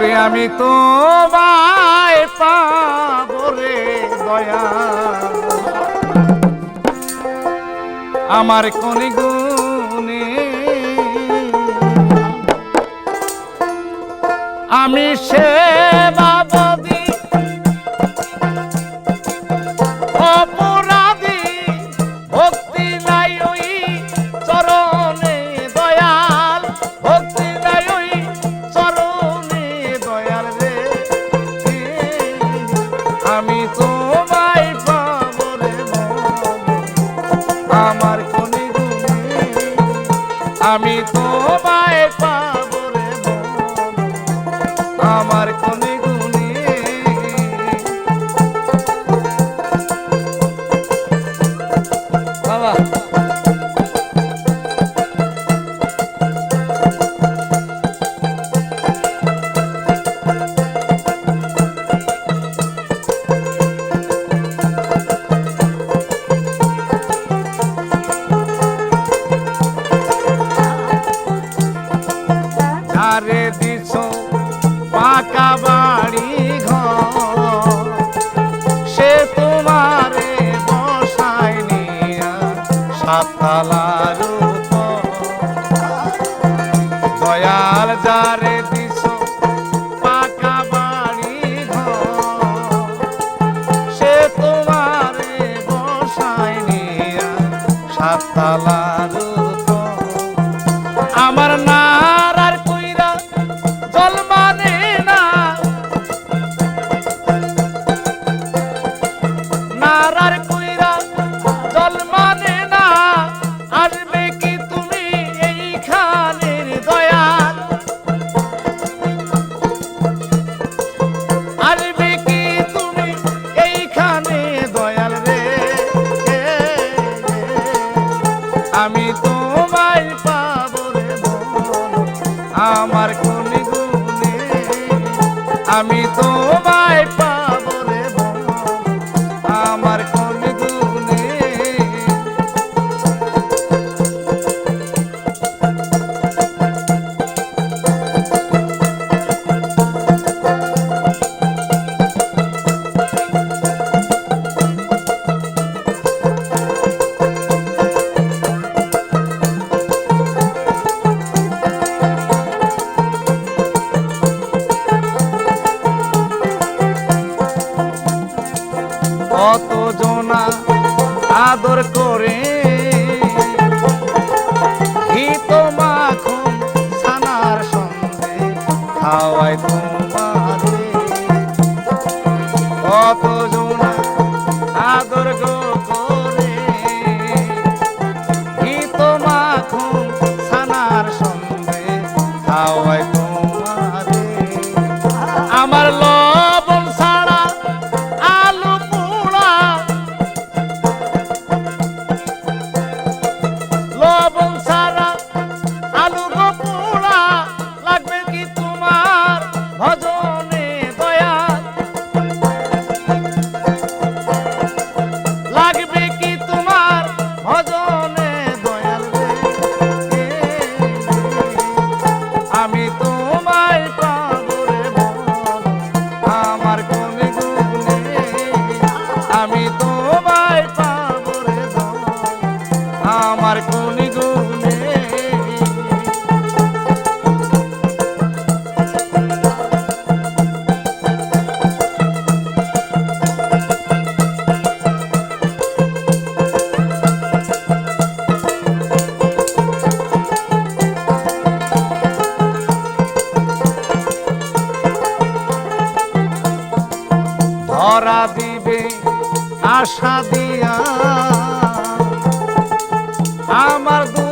করে আমি তো পাবরে দয়া। আমার কোন গুণে আমি সে বাবদি। অপ আমি তোমায় পাবো আমারে দিছ পাকা বাড়ি ঘর। সে তোমারে বসায় নিয়া সাতলার দয়াল যারে দিছ পাকা বাড়ি ঘর। সে তোমারে বসায় নিয়া সাতলা আমার কোন গুণে? আমি তোমার আদর কর। ধরা দিবে আশা দিয়া। আমার দু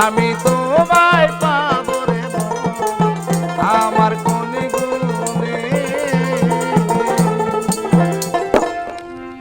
I mean.